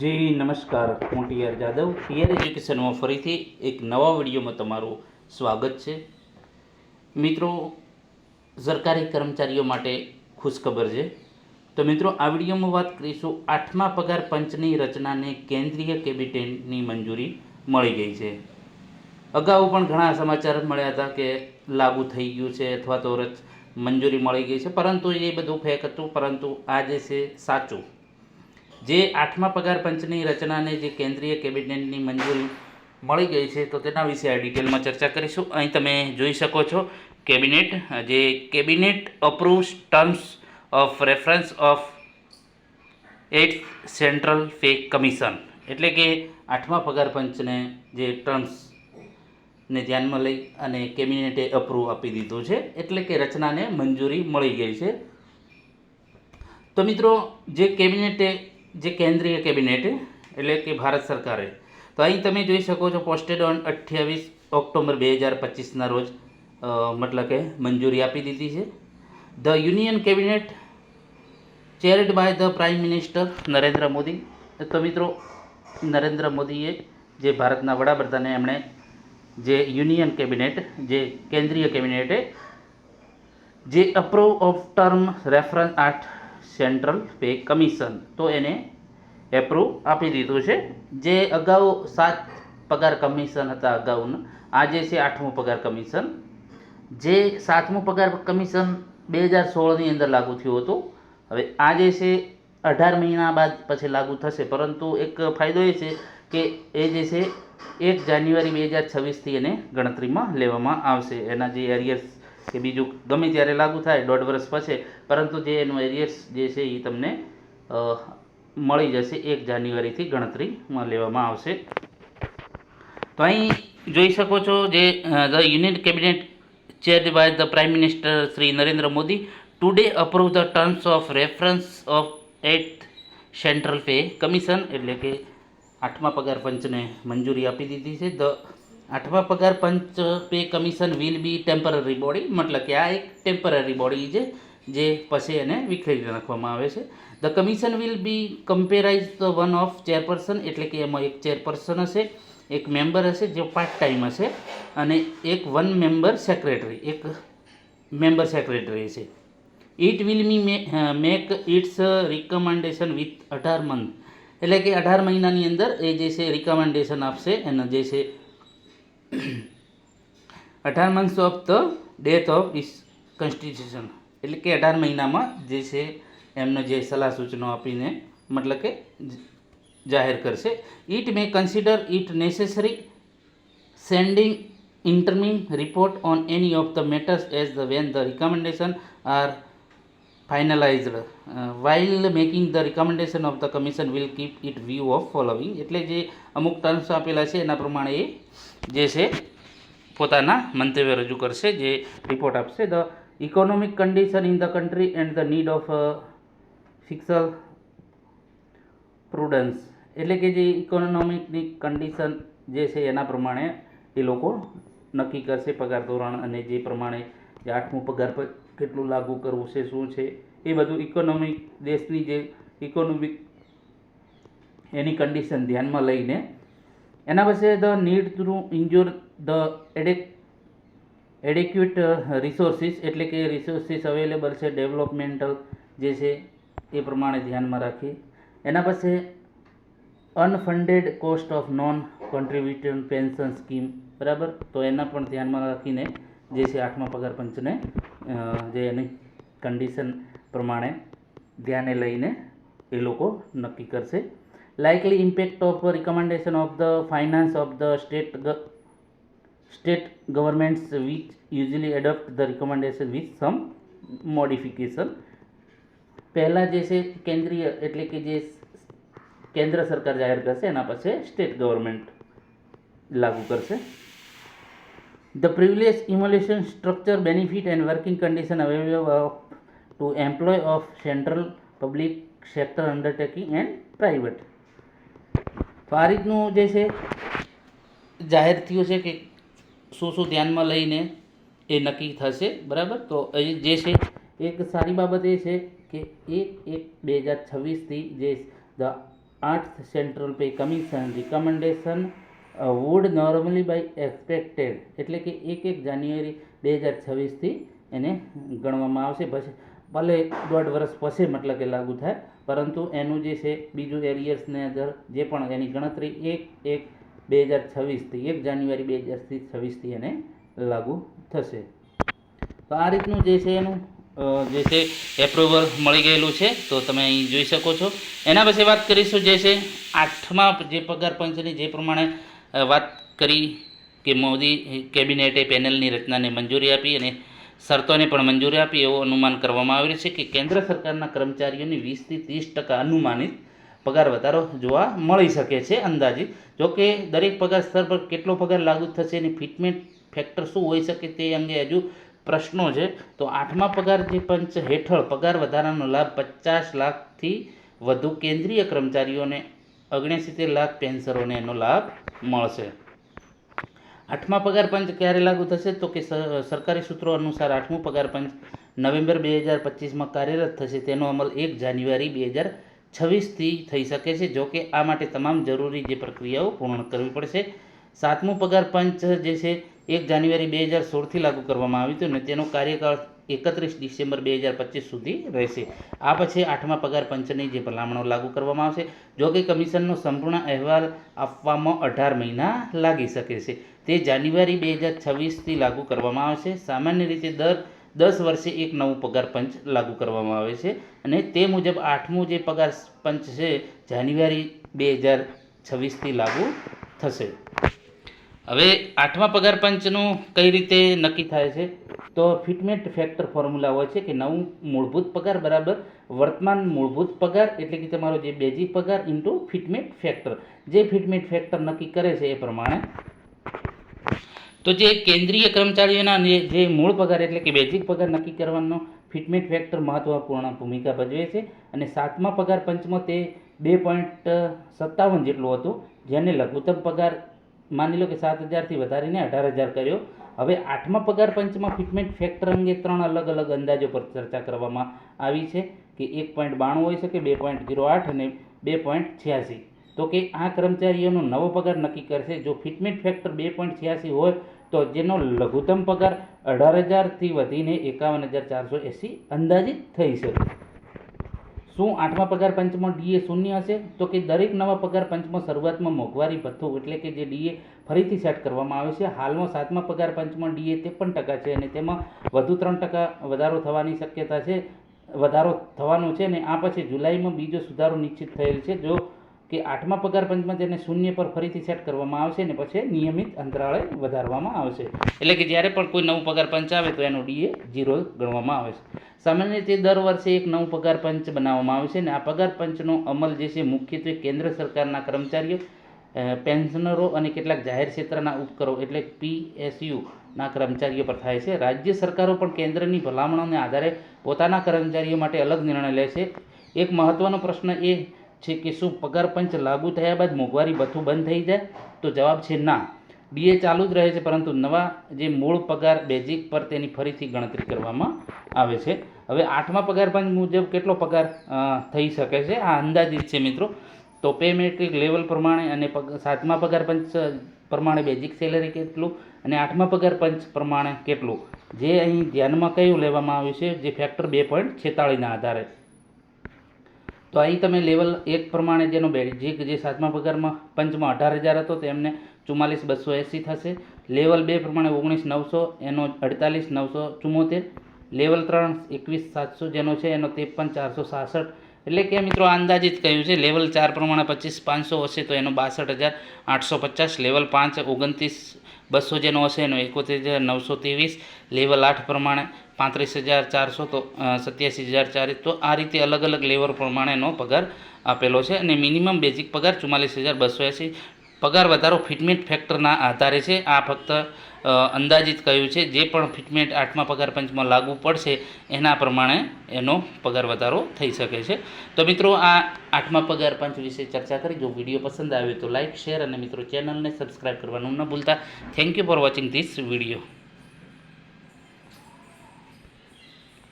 જી, નમસ્કાર, હું જાદવ. ટીઆર એજ્યુકેશનમાં ફરીથી એક નવા વિડીયોમાં તમારું સ્વાગત છે. મિત્રો, સરકારી કર્મચારીઓ માટે ખુશખબર છે. તો મિત્રો, આ વિડીયોમાં વાત કરીશું આઠમા પગાર પંચની રચનાને કેન્દ્રીય કેબિનેટની મંજૂરી મળી ગઈ છે. અગાઉ પણ ઘણા સમાચાર મળ્યા હતા કે લાગુ થઈ ગયું છે અથવા તો રચ, મંજૂરી મળી ગઈ છે, પરંતુ એ બધું ફેક હતું, પરંતુ આ જે છે, સાચું. જે આઠમા પગાર પંચની રચનાને જે કેન્દ્રીય કેબિનેટની મંજૂરી મળી ગઈ છે, તો તેના વિશે આ ડિટેલમાં ચર્ચા કરીશું. અહીં તમે જોઈ શકો છો, કેબિનેટ, જે cabinet approves terms of reference of eighth central pay commission એટલે કે આઠમા પગાર પંચને જે ટર્મ્સ ને ધ્યાનમાં લઈ અને કેબિનેટે અપ્રૂવ આપી દીધું છે, એટલે કે રચનાને મંજૂરી મળી ગઈ છે. તો મિત્રો, જે કેબિનેટે જે કેન્દ્રીય કેબિનેટે એટલે કે ભારત સરકારે. તો અહીં તમે જોઈ શકો છો પોસ્ટેડ ઓન અઠ્યાવીસ ઓક્ટોબર બે હજાર પચીસના રોજ મતલબ કે મંજૂરી આપી દીધી છે. The union cabinet chaired by the prime minister Narendra Modi. તો મિત્રો, નરેન્દ્ર મોદીએ જે ભારતના વડાપ્રધાને એમણે જે યુનિયન કેબિનેટ જે કેન્દ્રીય કેબિનેટે જે અપ્રૂવ ઓફ ટર્મ રેફરન્સ આઠ સેન્ટ્રલ પે કમિશન. તો એને એપ્રૂવ આપી દીધું છે. જે અગાઉ સાત પગાર કમિશન હતા અગાઉના આ જે છે આઠમું પગાર કમિશન. જે સાતમું પગાર કમિશન બે હજાર સોળની અંદર લાગુ થયું હતું. હવે આ જે છે અઢાર મહિના બાદ પછી લાગુ થશે. પરંતુ એક ફાયદો એ છે કે એ જે છે, એક જાન્યુઆરી બે હજાર છવ્વીસથી એને ગણતરીમાં લેવામાં આવશે. એના જે એરિયર્સ કે બીજું ગમે ત્યારે લાગુ થાય, દોઢ વર્ષ પછી, પરંતુ જે એનું એરિયર્સ જે છે એ તમને મળી જશે એક જાન્યુઆરીથી ગણતરીમાં લેવામાં આવશે. તો અહીં જોઈ શકો છો જે the union cabinet chaired by the prime minister Shri Narendra Modi today approve the terms of reference of eighth central pay commission એટલે કે આઠમા પગાર પંચને મંજૂરી આપી દીધી છે. ધ આઠમા પગાર પંચ pay commission will be temporary body, મતલબ કે આ એક ટેમ્પરરી બોડી છે, જે પછી એને વિખેરી નાખવામાં આવે છે. The commission will be comprise the one of chairperson એટલે કે એમાં એક ચેરપર્સન હશે, એક મેમ્બર હશે, જે પાર્ટ ટાઈમ હશે, અને એક વન મેમ્બર સેક્રેટરી એક મેમ્બર સેક્રેટરી છે. It will me make its recommendation with અઢાર મંથ એટલે કે અઢાર મહિનાની અંદર એ જે છે રિકમેન્ડેશન આપશે એના જે છે અઢાર months of the death of is constitution એટલે કે અઢાર મહિનામાં જે છે, એમનો જે સલાહ સૂચનો આપીને મતલબ કે જાહેર કરશે. It may consider it necessary sending interim report on any of the matters as the when the recommendation are finalized. While making the recommendation of the commission will keep it view of following એટલે જે અમુક terms આપેલા છે, એના પ્રમાણે એ જે છે, પોતાના મંતવ્ય રજૂ કરશે, જે રિપોર્ટ આપશે. The economic condition in the country and the need of fiscal prudence એટલે કે જે ઇકોનોમિકની કન્ડિશન જે છે, એના પ્રમાણે એ લોકો નક્કી કરશે પગાર ધોરણ અને જે પ્રમાણે જે આઠમું પગાર કેટલું લાગુ કરવું છે, શું છે? એ બધું ઇકોનોમિક દેશની જે ઇકોનોમિક એની કન્ડિશન ધ્યાનમાં લઈને. એના પછી the need through ensure the એડેક adequate resources એટલે કે રિસોર્સિસ અવેલેબલ છે ડેવલપમેન્ટલ જે છે, એ પ્રમાણે ધ્યાનમાં રાખી. એના પછી unfunded cost of non contribution pension scheme બરાબર? તો એના પણ ધ્યાનમાં રાખીને જે છે આઠમા પગાર પંચને અ, જે એની કન્ડિશન પ્રમાણે ધ્યાને લઈને એ લોકો નક્કી કરશે likely impact of recommendation of the finance of the state state governments which usually adopt the recommendation with some modification પહેલાં જે છે કેન્દ્રીય એટલે કે જે કેન્દ્ર સરકાર જાહેર કરશે એના પછી સ્ટેટ ગવર્મેન્ટ લાગુ કરશે the privilege emulation structure benefit and working condition available to employ of central public sector undertaking and private તો જે છે, જાહેર થયું છે કે શું શું ધ્યાનમાં લઈને એ નક્કી થશે, બરાબર? તો અહીં જે છે, એક સારી બાબત એ છે કે એક એક બે હજાર છવ્વીસથી જે ધ આઠ central pay commission recommendation would normally be expected એટલે કે એક એક જાન્યુઆરી બે હજાર છવ્વીસથી એને ગણવામાં આવશે. પછી ભલે દોઢ વર્ષ પછી મતલબ કે લાગુ થાય, પરંતુ એનું જે છે, બીજું એરિયર્સને અંદર જે પણ એની ગણતરી એક એક બે હજાર છવ્વીસથી, એક જાન્યુઆરી બે હજાર છવ્વીસથી એને લાગુ થશે. તો આ રીતનું જે છે એનું જે છે એપ્રુવલ મળી ગયેલું છે. તો તમે અહીં જોઈ શકો છો. એના પછી વાત કરીશું જે છે, આઠમા જે પગાર પંચની જે પ્રમાણે વાત કરી કે મોદી કેબિનેટે પેનલની રચનાને મંજૂરી આપી અને શરતોને પણ મંજૂરી આપી એવું અનુમાન કરવામાં આવ્યું છે કે કેન્દ્ર સરકારના કર્મચારીઓની વીસથી ત્રીસ ટકા અનુમાનિત પગાર વધારો જોવા મળી શકે છે અંદાજિત જોકે દરેક પગાર સ્તર પર કેટલો પગાર લાગુ થશે એની ફિટમેન્ટ ફેક્ટર શું હોઈ શકે તે અંગે હજુ પ્રશ્નો છે. તો આઠમા પગાર જે પંચ હેઠળ પગાર વધારાનો લાભ પચાસ લાખથી વધુ કેન્દ્રીય કર્મચારીઓને ઓગણસિત્તેર લાખ પેન્સરોને એનો લાભ મળશે. આઠમા પગાર પંચ ક્યારે લાગુ થશે? તો કે સર- સરકારી સૂત્રો અનુસાર આઠમું પગાર પંચ નવેમ્બર બે હજાર પચીસમાં કાર્યરત થશે. તેનો અમલ એક જાન્યુઆરી બે હજાર છવ્વીસથી થઈ શકે છે. જો કે આ માટે તમામ જરૂરી જે પ્રક્રિયાઓ પૂર્ણ કરવી પડશે. સાતમું પગાર પંચ જે છે, એક જાન્યુઆરી બે હજાર સોળથી લાગુ કરવામાં આવ્યું હતું અને તેનો કાર્યકાળ એકત્રીસ ડિસેમ્બર બે હજાર પચીસ સુધી રહેશે. આ પછી આઠમા પગાર પંચની જે ભલામણો લાગુ કરવામાં આવશે, જો કે કમિશનનો સંપૂર્ણ અહેવાલ આપવામાં અઢાર મહિના લાગી શકે છે. તે જાન્યુઆરી બે હજાર છવ્વીસથી લાગુ કરવામાં આવશે. સામાન્ય રીતે દર દસ વર્ષે એક નવું પગાર પંચ લાગુ કરવામાં આવે છે અને તે મુજબ આઠમું જે પગાર પંચ છે, જાન્યુઆરી બે હજાર છવ્વીસથી લાગુ થશે. હવે આઠમા પગાર પંચનું કઈ રીતે નક્કી થાય છે? તો ફિટમેન્ટ ફેક્ટર ફોર્મ્યુલા હોય છે કે નવું મૂળભૂત પગાર બરાબર વર્તમાન મૂળભૂત પગાર એટલે કે તમારો જે બેઝિક પગાર ઇન્ટુ ફિટમેન્ટ ફેક્ટર. જે ફિટમેન્ટ ફેક્ટર નક્કી કરે છે એ પ્રમાણે તો જે કેન્દ્રીય કર્મચારીઓના જે મૂળ પગાર એટલે કે બેઝિક પગાર નક્કી કરવાનો ફિટમેન્ટ ફેક્ટર મહત્વપૂર્ણ ભૂમિકા ભજવે છે. અને સાતમા પગાર પંચમાં તે બે પોઈન્ટ સત્તાવન જેટલું હતું. જેને લઘુત્તમ પગાર માની લો કે સાત હજારથી વધારીને અઢાર હજાર કર્યો. હવે આઠમા પગાર પંચમાં ફિટમેન્ટ ફેક્ટર અંગે ત્રણ અલગ અલગ અંદાજો પર ચર્ચા કરવામાં આવી છે કે એક પોઈન્ટ બાણું હોઈ શકે, બે પોઈન્ટ ઝીરો આઠ અને બે પોઈન્ટ છ્યાસી. તો કે આ કર્મચારીઓનો નવો પગાર નક્કી કરશે. જો ફિટમેન્ટ ફેક્ટર બે પોઈન્ટ છ્યાસી હોય તો જેનો લઘુત્તમ પગાર અઢાર હજારથી વધીને એકાવન હજાર ચારસો એંસી અંદાજિત થઈ શકે. શું આઠમા પગાર પંચમાં ડીએ શૂન્ય હશે? તો કે દરેક નવા પગાર પંચમાં શરૂઆતમાં મોંઘવારી ભથ્થું, એટલે કે જે ડીએ ફરીથી સેટ કરવામાં આવે છે. હાલમાં સાતમા પગાર પંચમાં ડીએ ત્રેપન ટકા છે અને તેમાં વધુ ત્રણ ટકા વધારો થવાની શક્યતા છે, વધારો થવાનો છે અને આ પછી જુલાઈમાં બીજો સુધારો નિશ્ચિત થયેલ છે. જો કે આઠમા પગાર પંચમાં તેને શૂન્ય પર ફરીથી સેટ કરવામાં આવશે ને પછી નિયમિત અંતરાળે વધારવામાં આવશે. એટલે કે જ્યારે પણ કોઈ નવું પગાર પંચ આવે તો એનો ડીએ ઝીરો ગણવામાં આવે છે. સામાન્ય રીતે દર વર્ષે એક નવું પગાર પંચ બનાવવામાં આવે છે અને આ પગાર પંચનો અમલ જે છે મુખ્યત્વે કેન્દ્ર સરકારના કર્મચારીઓ પેન્શનરો અને કેટલાક જાહેર ક્ષેત્રના ઉપકરો એટલે પીએસયુના કર્મચારીઓ પર થાય છે. રાજ્ય સરકારો પણ કેન્દ્રની ભલામણોને આધારે પોતાના કર્મચારીઓ માટે અલગ નિર્ણય લે છે. એક મહત્વનો પ્રશ્ન એ છે કે શું પગાર પંચ લાગુ થયા બાદ મોંઘવારી ભથ્થું બંધ થઈ જાય? તો જવાબ છે ના. ડીએ ચાલુ જ રહે છે, પરંતુ નવા જે મૂળ પગાર બેઝિક પર તેની ફરીથી ગણતરી કરવામાં આવે છે. હવે આઠમા પગાર પંચ મુજબ કેટલો પગાર થઈ શકે છે? આ અંદાજિત છે મિત્રો. તો પે મેટ્રિક લેવલ પ્રમાણે અને સાતમા પગાર પંચ પ્રમાણે બેઝિક સેલરી કેટલું અને આઠમા પગાર પંચ પ્રમાણે કેટલું? જે અહીં ધ્યાનમાં કયું લેવામાં આવ્યું છે? જે ફેક્ટર બે પોઈન્ટ છેતાળીના આધારે. તો અહીં તમે લેવલ એક પ્રમાણે જેનો બેઝિક જે સાતમા પગારમાં પંચમાં અઢાર હજાર હતો તેમને ચુમ્માલીસ બસો એંસી થશે. લેવલ બે પ્રમાણે ઓગણીસ નવસો, એનો અડતાલીસ નવસો ચુમ્મોતેર. લેવલ ત્રણ એકવીસ સાતસો જેનો છે, એનો ત્રેપન ચારસો સાસઠ. એટલે કે મિત્રો અંદાજિત કહ્યું છે લેવલ ચાર પ્રમાણે પચીસ પાંચસો હશે તો એનો બાસઠ હજાર આઠસો પચાસ લેવલ પાંચ ઓગણત્રીસ બસો જેનો હશે એનો એકોતેર હજાર નવસો ત્રેવીસ લેવલ આઠ પ્રમાણે પાંત્રીસ હજાર ચારસો તો સત્યાસી હજાર ચાલીસ તો આ રીતે અલગ અલગ લેવલ પ્રમાણેનો પગાર આપેલો છે અને મિનિમમ બેઝિક પગાર ચુમ્માલીસ હજાર બસો એંસી પગાર વધારો ફિટમેન્ટ ફેક્ટરના આધારે છે. આ ફક્ત અંદાજિત કહ્યું છે. જે પણ ફિટમેન્ટ આઠમા પગાર પંચમાં લાગુ પડશે, એના પ્રમાણે એનો પગાર વધારો થઈ શકે છે. તો મિત્રો, આ આઠમા પગાર પંચ વિશે ચર્ચા કરી. જો વીડિયો પસંદ આવ્યો તો લાઇક શેર અને મિત્રો ચેનલને સબસ્ક્રાઈબ કરવાનું ન ભૂલતા. Thank you for watching this video